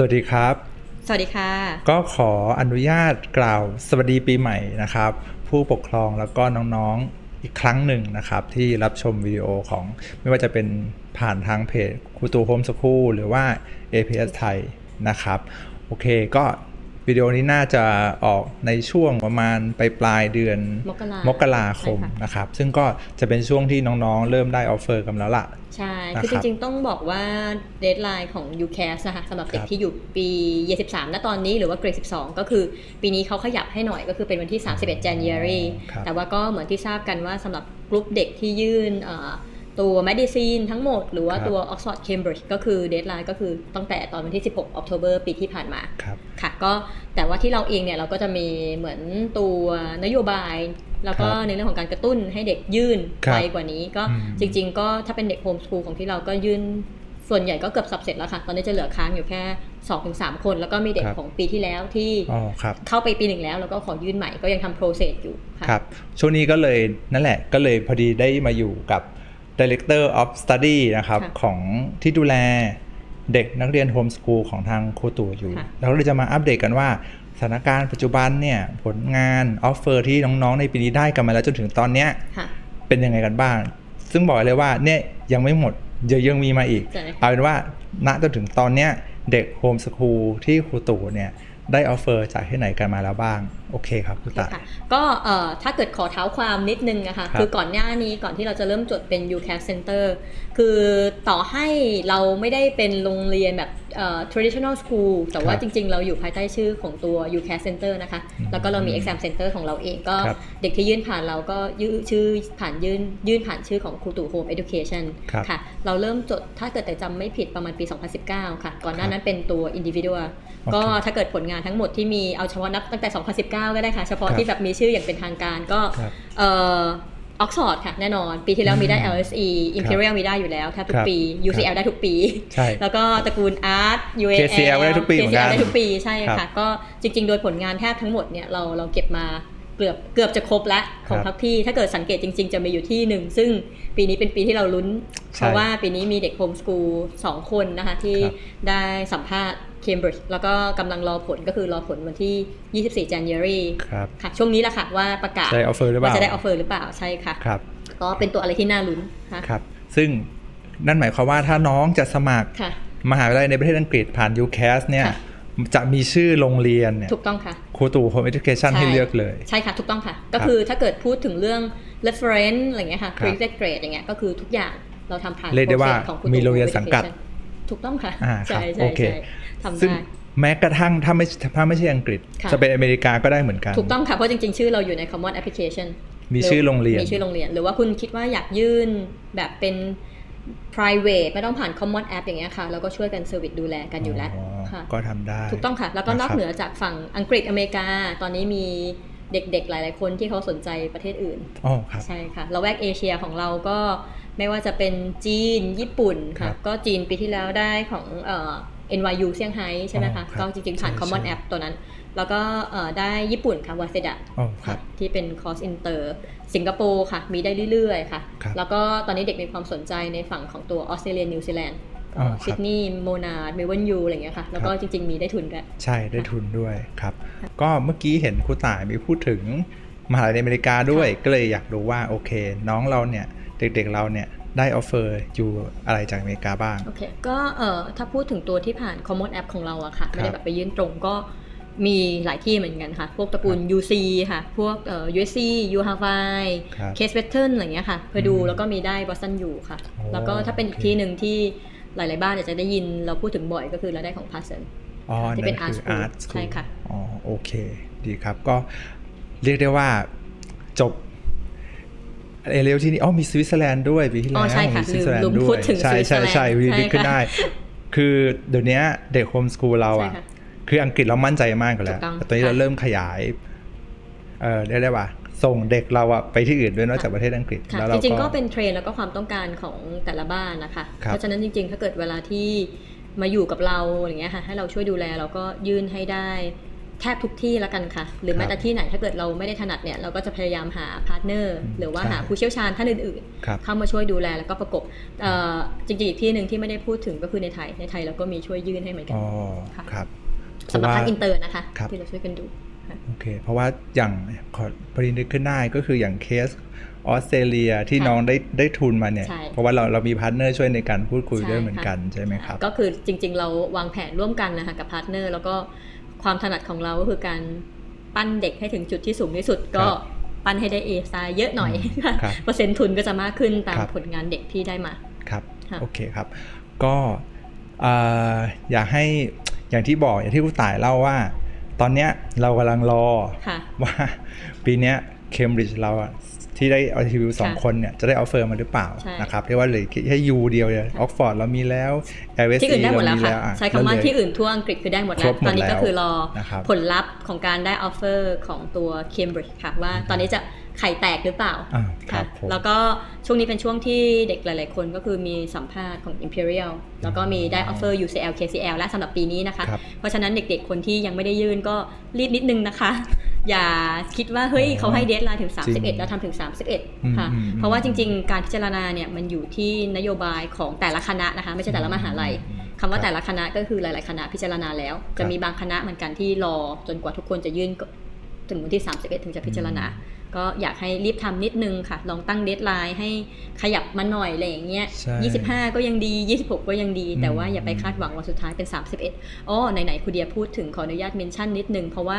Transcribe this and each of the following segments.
สวัสดีครับ สวัสดีค่ะ ก็ขออนุญาตกล่าวสวัสดีปีใหม่นะครับ ผู้ปกครองแล้วก็น้องๆอีกครั้งหนึ่งนะครับ ที่รับชมวิดีโอของไม่ว่าจะเป็นผ่านทางเพจครูตูโฮมสคูลหรือว่า APS ไทยนะครับ โอเคก็ วิดีโอนี้น่าจะออกในช่วงประมาณปลายปลายๆเดือนมกรามกราคมใช่ค่ะนะครับ ซึ่งก็จะเป็นช่วงที่น้องๆ เริ่มได้ออฟเฟอร์กันแล้วล่ะ ใช่นะครับคือจริงๆ ต้องบอกว่าเดทไลน์ของ UCAS นะคะสำหรับเด็คกรับที่อยู่ปีเย13ณ ตอนนี้หรือว่าเกรด 12 ก็คือปีนี้เขาขยับให้หน่อยก็คือเป็นวันที่ 31 January ครับแต่ว่าก็เหมือนที่ทราบกันว่าสำหรับกลุ่มเด็กที่ยื่นเอ่อ ตัว Medicine ทั้งหมด หรือว่าครับตัว Oxford Cambridge ก็คือเดทไลน์ก็คือตั้งแต่ตอนวันที่ 16 October ปีที่ผ่านมาครับค่ะก็แต่ว่าที่เราเองเนี่ยเราก็จะมีเหมือนตัวนโยบายแล้วก็ครับในเรื่องของการกระตุ้นให้เด็กยื่นครับไวกว่านี้ก็อืมจริง ๆ ก็ถ้าเป็นเด็กโฮมส o ูลของที่เราก็ยื่นส่วนใหญ่ก็เกือบสับเสร็จแล้วค่ะ ตอนนี้จะเหลือค้างอยู่แค่2-3คน แล้วก็มีเด็กครับของปีที่แล้วที่อ๋อครับเข้าไปปีหนึ่งแล้ว แล้วก็ขอยื่นใหม่ก็ยังทำโปรเซสอยู่ค่ะครับช่วงนี้ก็เลยนั่นแหละก็เลยพอดีได้มาอยู่กับ Director of Study นะครับค่ะของที่ดูแลเด็กนักเรียนโฮมส o ูลของทางครูตู่อยู่ค่ะเราก็เลยจะมาอัปเดตกันว่าสถานการณ์ปัจจุบันเนี่ยผลงานออฟเฟอร์ที่น้องๆในปีนี้ได้กันมาแล้วจนถึงตอนเนี้ยค่ะเป็นยังไงกันบ้าง ซึ่งบอกเลยว่าเนี่ยยังไม่หมดเดี๋ยวยังมีมาอีกใช่เอาเป็นว่าณจนถึงตอนเนี้ยเด็กโฮมส o ูลที่ครูตู่เนี่ย ได้ออฟเฟอร์จากที่ไหนกันมาแล้วบ้าง โอเคครับคุณตายค่ะก็เอ่อถ้าเกิดขอเท้าความนิดนึงนะคะครับคือก่อนหน้านี้ก่อนที่เราจะเริ่มจดเป็น UCAS Center คือต่อให้เราไม่ได้เป็นโรงเรียนแบบเอ่อ traditional school แต่ว่าครับจริงๆ เราอยู่ภายใต้ชื่อของตัว UCAS Center นะคะอืมแล้วก็เรามี exam center ของเราเองก็ครับเด็กที่ยื่นผ่านเราก็ยื่นชื่อผ่านยื่นยื่นผ่านชื่อของครูตู่ Home Education ครับค่ะ เราเริ่มจดถ้าเกิดแต่จำไม่ผิดประมาณปี 2019 ค่ะ ก่อนหน้านั้นเป็นตัว individual โอเคก็ถ้าเกิดผลงานทั้งหมดที่มีเอาเฉพาะนับตั้งแต่ 2019 ก็ได้ค่ะ เฉพาะครับที่แบบมีชื่ออย่างเป็นทางการก็ครับเอ่อออกซฟอร์ดค่ะ แน่นอน ปีที่แล้วมีได้อืม LSE Imperial มีได้อยู่แล้วแทบทุคกรับปี UCL ได้ทุกปีใช่แล้วก็ตระกูล Art UAL KCL ได้ทุกปีเหมือนกัน KCL ได้ทุกปีใช่ครัค่ะบก็จริง ๆ โดยผลงานแทบทั้งหมดเนี่ยเราเราเก็บมา เกือบเกือบจะครบแล้วของครับทักพี่ ถ้าเกิดสังเกตจริง ๆ จะมีอยู่ที่หนึ่ง ซึ่งปีนี้เป็นปีที่เราลุ้น เพราะว่าปีนี้มีเด็กโฮมส o ูลสองคนนะคะ ที่ครับได้สัมภาษณ์ Cambridge แล้วก็กำลังรอผลก็คือรอผลวันที่ 24 January ครับค่ะ ช่วงนี้แหละค่ะว่าประกาศได้ออฟเฟอร์หรือเปล่าว่าจะได้ออฟเฟอร์หรือเปล่าใช่ค่ะครับก็เป็นตัวอะไรที่น่าลุ้นค่ะครับ ซึ่งนั่นหมายความว่าถ้าน้องจะสมัครค่ะมหาวิทยาลัยในประเทศอังกฤษผ่าน UCAS เนี่ยค่ะ จะมีชื่อโรงเรียนเนี่ยถูกต้องค่ะครูตู่ Home Education ใช่ให้เลือกเลย ใช่ค่ะ ถูกต้องค่ะ ก็คือถ้าเกิดพูดถึงเรื่อง reference อะไรเงี้ยค่ะครับ predicted grade อย่างเงี้ยก็คือทุกอย่างเราทำผ่านเรียกได้ว่า process ของคุณมีโรงเรียนสังกัด ถูกต้องค่ะอ่าครับใช่ใช่โอเคใช่ทำซึ่งได้แม้กระทั่งถ้าไม่ถ้าไม่ใช่อังกฤษค่ะจะเป็นอเมริกาก็ได้เหมือนกัน ถูกต้องค่ะ เพราะจริงๆ ชื่อเราอยู่ใน common application มีชื่อโรงเรียน มีชื่อโรงเรียน หรือว่าคุณคิดว่าอยากยื่นแบบเป็น private ไม่ต้องผ่าน common app อย่างเงี้ยค่ะแล้วก็ช่วยกันเซอร์วิสดูแลกันอยู่แล้วอ๋อค่ะ ก็ทำได้ ถูกต้องค่ะ แล้วก็นอกนะครับเหนือจากฝั่งอังกฤษอเมริกา ตอนนี้มีเด็กๆ หลาย ๆ คนที่เขาสนใจประเทศอื่นอ๋อครับใช่ค่ะเราแวกเอเชียของเราก็ไม่ว่าจะเป็นจีนญี่ปุ่นครัค่ะบก็จีนปีที่แล้วได้ของเอ่อ NYU เซี่ยงไฮ้ใช่ไหมอ๋คะอครับก็จริงๆผ่านใช่ Common ใช่ App ตัวนั้น แล้วก็เอ่อได้ญี่ปุ่นค่ะวาเซดะอ๋อครับที่เป็นคอร์สอินเตอร์สิงคโปร์ค่ะ มีได้เรื่อยๆค่ะครับแล้วก็ตอนนี้เด็กมีความสนใจในฝั่งของตัวออสเตรเลียนิวซีแลนด์ อ๋อครับซิดนีย์โมนาร์ดเมลเบิร์นยูอะไรอย่างเงี้ยค่ะ แล้วก็ครับจริง ๆ มีได้ทุนด้วย ใช่ได้ทุนด้วยครับ ก็เมื่อกี้เห็นครูต่ายมีพูดถึงมหาลัยในอเมริกาด้วยค่ะก็เลยอยากรู้ว่าโอเค น้องเราเนี่ยเด็กๆเราเนี่ยได้ออฟเฟอร์อยู่อะไรจากอเมริกาบ้าง โอเค ก็เอ่อถ้าพูดถึงตัวที่ผ่าน Common App ของเราอะค่ะ ไม่ได้ครับแบบไปยื่นตรงก็มีหลายที่เหมือนกันค่ะ พวกตระกูล UC ค่ะ พวกเอ่อ USC U Hawaii ครับ Case Western อะไรเงี้ยค่ะ เพอดูอืมแล้วก็มีได้ Boston U ค่ะโอ้แล้วก็ถ้าเป็นอีกโอเคที่หนึ่งที่ หลาย ๆ บ้านอาจจะได้ยินเราพูดถึงบ่อยก็คือเราได้ของ Parson อ๋อที่นั่เป็นน Art คือ School Art School ใช่ค่ะอ๋อโอเค ดีครับก็เรียกได้ว่าจบเอเลวที่นี่อ๋อมีสวิตเซอร์แลนด์ด้วยปีที่อ๋แล้วอใช่ค่ะมีสวิตเซอร์แลนลืมด์ด้พูวยดถึงใช่ใช่สวิตเซอร์แลนด์ใช่วีใช่ดีขึ้นค่ะได้ คือเดี๋ยวนี้เด็กโฮมสกูลเราอะใช่ค่ะ คืออังกฤษเรามั่นใจมากกว่าแล้วถูกต้องแต่ตอนนี้ค่ะเราเริ่มขยาย เออเรียกได้ว่า ส่งเด็กเราอะไปที่อื่นด้วยนอกจากประเทศอังกฤษค่ะแล้วจเราริงๆก็เป็นเทรนด์แล้วก็ความต้องการของแต่ละบ้านนะคะครับเพราะฉะนั้นจริง ๆ ถ้าเกิดเวลาที่มาอยู่กับเราอย่างเงี้ยค่ะให้เราช่วยดูแลเราก็ยื่นให้ได้แทบทุกที่แล้วกันค่ะ หรือครับแม้แต่ที่ไหนถ้าเกิดเราไม่ได้ถนัดเนี่ยเราก็จะพยายามหาพาร์ทเนอร์อืมหรือว่าใช่หาผู้เชี่ยวชาญท่านอื่นครับๆเข้ามาช่วยดูแลแล้วก็ประกบเอ่อจริงๆอีกที่หนึ่งที่ไม่ได้พูดถึงก็คือในไทยในไทยเราก็มีช่วยยื่นให้เหมือนกันอ๋อค่ะครับสำหรับภาคอินเตอร์นะคะครับที่เราช่วยกันดูค่ะ โอเค เพราะว่าอย่างขอพอดีนึกขึ้นได้ก็คืออย่างเคสออสเตรเลียที่ค่ะน้องได้ได้ทุนมาเนี่ยใช่เพราะว่าเราเรามีพาร์ทเนอร์ช่วยในการพูดคุยใช่ด้วยเหมือนค่ะกันใช่ไหมครับ ก็คือจริง ๆ เราวางแผนร่วมกันนะคะกับพาร์ทเนอร์แล้วก็ความถนัดของเราก็คือการปั้นเด็กให้ถึงจุดที่สูงที่สุดก็ครับปั้นให้ได้เอสไตเยอะหน่อยครับเปอร์เซ็นต์ทุนก็จะมากขึ้นตามครับผลงานเด็กที่ได้มาครับค่ะโอเคครับ ก็เอ่ออยากให้อย่างที่บอกอย่างที่คุณต่ายเล่าว่า ตอนเนี้ยเรากำลังรอค่ะว่าปีเนี้ยเคมบริดจ์เราอะที่ได้เอาทีวิวสองค่ะคนเนี่ยจะได้ออฟเฟอร์มาหรือเปล่าใช่นะครับเรียกว่าเหลยแค่ยูเดียวเลยอค่ะอกฟอร์ดเรามีแล้วเอเวสที่อื่นได้หมดแล้วค่ะอ่ใช้คำว่าแล้เหลือที่อื่นทั่วอังกฤษคือได้หมดแล้ครวบหมดตอนนี้ก็คือรอนะครับผลลัพธ์ของการได้ออฟเฟอร์ของตัว Cambridge ค่ะว่าตอนนี้จะ ไข่แตกหรือเปล่าอ่าครัค่ะบผมแล้วก็ช่วงนี้เป็นช่วงที่เด็กหลาย ๆ คนก็คือมีสัมภาษณ์ของ Imperial แล้วก็มีได้ออฟเฟอร์ UCL KCL และสำหรับปีนี้นะคะครับเพราะฉะนั้นเด็ก ๆ คนที่ยังไม่ได้ยื่นก็รีบนิดนึงนะคะ อย่าคิดว่าเฮ้ยอ๋อเขาให้เดทไลน์ถึงจริง31 แล้วทำถึง 31 ค่ะอืมอืมเพราะว่าจริง ๆ การพิจารณาเนี่ยมันอยู่ที่นโยบายของแต่ละคณะนะคะ ไม่ใช่แต่ละมหาลัยคำว่าแต่ละคณะก็คือหลาย ๆ คณะพิจารณาแล้ว จะมีบางคณะเหมือนกันที่รอจนกว่าทุกคนจะยื่นก็ถึงวันที่ 31 ถึงจะพิจารณา ก็อยากให้รีบทำนิดนึงค่ะ ลองตั้งเดทไลน์ให้ขยับมาหน่อยอะไรอย่างเงี้ยใช่25ก็ยังดี26ก็ยังดีอืมแต่ว่าอย่าไปคาดหวังวันสุดท้ายเป็น31อ๋อไหนๆคุณเดียพูดถึงขออนุญาตเมนชั่นนิดนึง เพราะว่า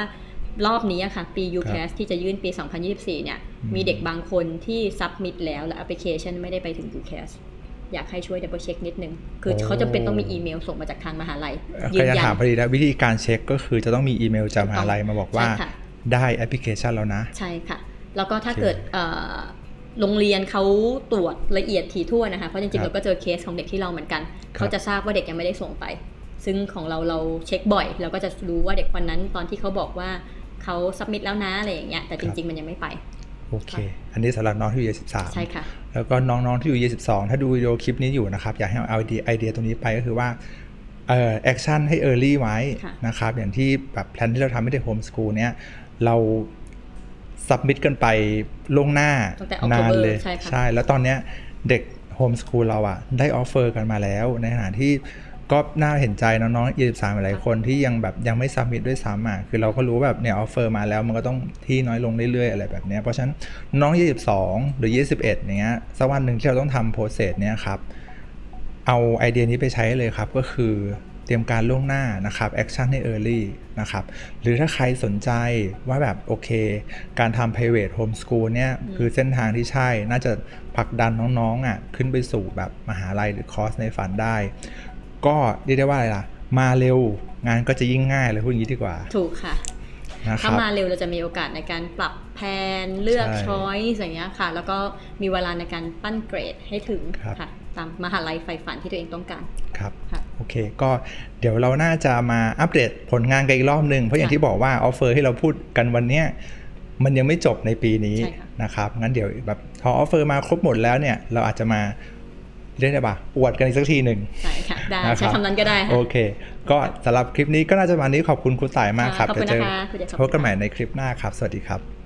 รอบนี้อะค่ะ ปี UCAS ที่จะยื่นปี 2024 เนี่ยอืมมีเด็กบางคนที่ซับมิดแล้วและแอปพลิเคชันไม่ได้ไปถึง UCAS อยากให้ช่วยดับเบิลเช็คนิดนึง คือเขาจะเป็นต้องมีอีเมลส่งมาจากทางมหาลัยยืก็นจะยันถามพอดีแล้ววิธีการเช็คก็คือจะต้องมีอีเมลจากมหาลัยมาบอกว่าใช่ค่ะได้แอปพลิเคชันแล้วนะ ใช่ค่ะ แล้วก็ถ้าโอเคเกิดเอ่อโรงเรียนเขาตรวจละเอียดถี่ถ้วนนะคะ เพราะจริงๆครับเราก็เจอเคสของเด็กที่เราเหมือนกันครับเขาจะทราบว่าเด็กยังไม่ได้ส่งไป ซึ่งของเราเราเช็คบ่อย เราก็จะรู้ว่าเด็กคนนั้นตอนที่เขาบอกว่าเขาสับมิดแล้วนะอะไรอย่างเงี้ย แต่จริง ๆ มันยังไม่ไป โอเค อันนี้สำหรับน้องที่อยู่เยสิบสามใช่ค่ะ แล้วก็น้องๆที่อยู่เยสิบสองถ้าดูวิดีโอคลิปนี้อยู่นะครับ อยากให้เอาไอเดียไอเดียตรงนี้ไปก็คือว่าเอ่อแอคชั่นให้ Early ไว้ค่ะนะครับ อย่างที่แบบแพลนที่เราทำให้เด็กโฮมสกูลเนี้ยเรา สับมิดกันไปล่วงหน้าตั้งแต่นาน October เลยใช่ค่ะใช่ แล้วตอนเนี้ยเด็กโฮมสกูลเราอะได้ออฟเฟอร์กันมาแล้ว ในขณะที่ก็น่าเห็นใจน้องๆ23หลายคนที่ยังแบบยังไม่สับมิดด้วยซ้ำอะคือเราก็รู้แบบเนี่ยออฟเฟอร์มาแล้วมันก็ต้องที่น้อยลงเรื่อยๆอะไรแบบเนี้ยเพราะฉะนั้นน้อง 22 หรือ 21อย่างเงี้ยสักวันหนึ่งที่เราต้องทำโปรเซสเนี้ยครับเอาไอเดียนี้ไปใช้เลยครับก็คือเตรียมการล่วงหน้านะครับแอคชั่นให้ Early นะครับหรือถ้าใครสนใจว่าแบบโอเค การทำ private homeschool เนี่ยคือเส้นทางที่ใช่น่าจะผลักดันน้องๆอะขึ้นไปสู่แบบมหาลัยหรือคอร์สในฝันได้ ก็เรียกได้ว่าอะไรล่ะ มาเร็วงานก็จะยิ่งง่ายเลยพูดอย่างนี้ดีกว่า ถูกค่ะนะคถ้ารับมาเร็วเราจะมีโอกาสในการปรับแผนเลือกใช่ช้อยส์อย่างเงี้ยค่ะ แล้วก็มีเวลาในการปั้นเกรดให้ถึงครับค่ะ ตามมหาลัยไฟฝันที่ตัวเองต้องการครับค่ะ โอเค ก็เดี๋ยวเราน่าจะมาอัปเดตผลงานกันอีกรอบหนึ่งเพราะอย่างค่ะที่บอกว่าออฟเฟอร์ที่เราพูดกันวันเนี้ยมันยังไม่จบในปีนี้ใช่ค่ะนะครับงั้นเดี๋ยวแบบพอออฟเฟอร์มาครบหมดแล้วเนี่ยเราอาจจะมาเรียกได้ปะอวดกันอีกสักทีหนึ่งใช่ค่ะได้นะครับใช้คำนั้นก็ได้ค่ะโอเค ก็สำหรับคลิปนี้ก็น่าจะประมาณนี้ขอบคุณครูต่ายมากครับขอบคุณเดี๋ยวเจอนะคะคุณเดชขอบคุณพบกันใหม่ค่ะในคลิปหน้าครับ สวัสดีครับ